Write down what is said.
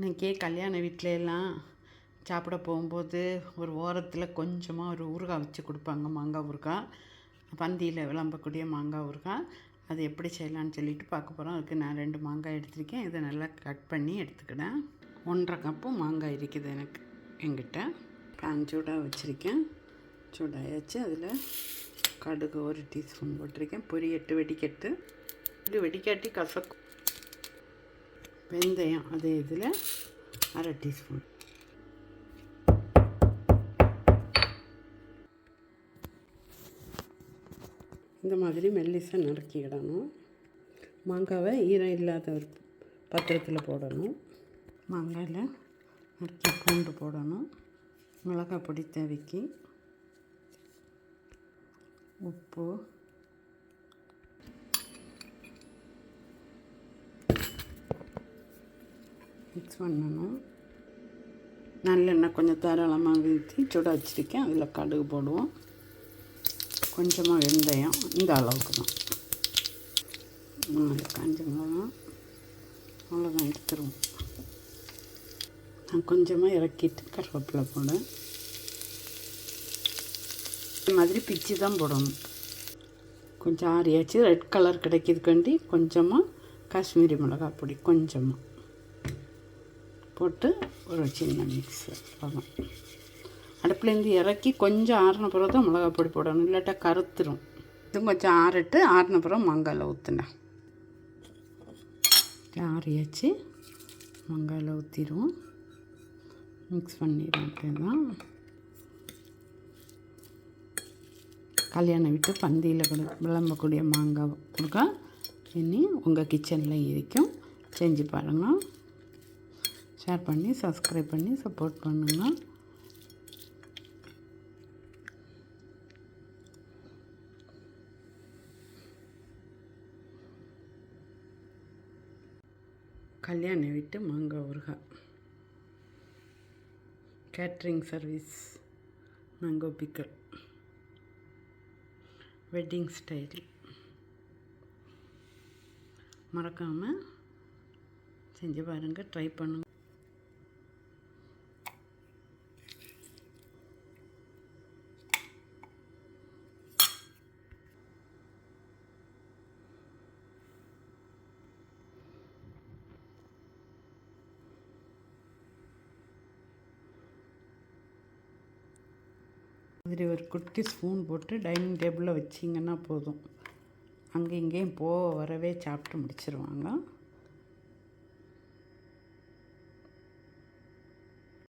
இன்றைக்கே கல்யாண வீட்டில எல்லாம் சாப்பிட போகும்போது ஒரு ஓரத்தில் கொஞ்சமாக ஒரு ஊறுகாய் வச்சு கொடுப்பாங்க மாங்காய் ஊறுகாய். பந்தியில் விளம்பக்கூடிய மாங்காய் ஊறுகாய். அது எப்படி செய்யலான்னு சொல்லிட்டு பார்க்க போகிறோம் அதுக்கு நான் ரெண்டு மாங்காய் எடுத்திருக்கேன். இதை நல்லா கட் பண்ணி எடுத்துக்கிட்டேன் ஒன்றரை கப்பு மாங்காய் இருக்குது எனக்கு எங்கிட்ட பேன் சூடாக வச்சுருக்கேன். சூடாயாச்சு. அதில் கடுகு ஒரு டீஸ்பூன் போட்டிருக்கேன். பொரியட்டு வெடிக்கட்டு. இது வெடிக்காட்டி கசக்கும். வெந்தயம் அதே இதில் அரை டீஸ்பூன். இந்த மாதிரி மெல்லிசாக நறுக்கிடணும் மாங்காவை ஈரம் இல்லாத ஒரு பாத்திரத்தில் போடணும். மாங்காயில் நறுக்கி பூண்டு போடணும். மிளகாய் பொடி தேவைக்கு. உப்பு மிக்ஸ் பண்ணணும். நல்லெண்ணெய் கொஞ்சம் தாராளமாக ஊற்றி சுட வச்சுருக்கேன். அதில் கடுகு போடுவோம். கொஞ்சமாக வெந்தயம் இந்த அளவுக்கு தான். காஞ்ச மிளகாய் அவ்வளோதான் எடுத்துருவோம். நான் கொஞ்சமாக இறக்கிட்டு கருவேப்பிலை போடுறேன். இந்த மாதிரி பிச்சு தான் போடணும். கொஞ்சம் ஆறியாச்சு. ரெட் கலர் கிடைக்கிறதுக்காண்டி கொஞ்சமாக காஷ்மீரி மிளகாய் பொடி கொஞ்சமாக. போட்டு ஒரு சின்ன மிக்ஸ் அவ்வளோதான் அடுப்புலேருந்து இறக்கி கொஞ்சம் ஆறின பிறகு தான் மிளகா பொடி போடணும். இல்லாட்டா கருத்துரும். இது கொஞ்சம் ஆறிட்டு ஆறின பிறகு மங்காயில் ஊற்றுனேன் ஆறியாச்சு. மங்காயில் ஊற்றிடுவோம் மிக்ஸ் பண்ணிடுவோம் அப்படிதான் கல்யாணம் விட்டு பந்தியில் கொடு விளம்பக்கூடிய மாங்காய் கொடுக்க. இனி உங்கள் கிச்சனில் இருக்கும். செஞ்சு பாருங்கள் ஷேர் பண்ணி சப்ஸ்கிரைப் பண்ணி சப்போர்ட் பண்ணுங்கள் கல்யாண வீட்டு மாங்காய் ஊறுகாய். Catering service mango pickle wedding style மறக்காமல் செஞ்சு பாருங்கள் ட்ரை பண்ணுங்கள் மாதிரி ஒரு குட்டி ஸ்பூன் போட்டு டைனிங் டேபிளில் வச்சிங்கன்னா போதும். அங்கே இங்கேயும் போக வரவே சாப்பிட்டு முடிச்சிருவாங்க.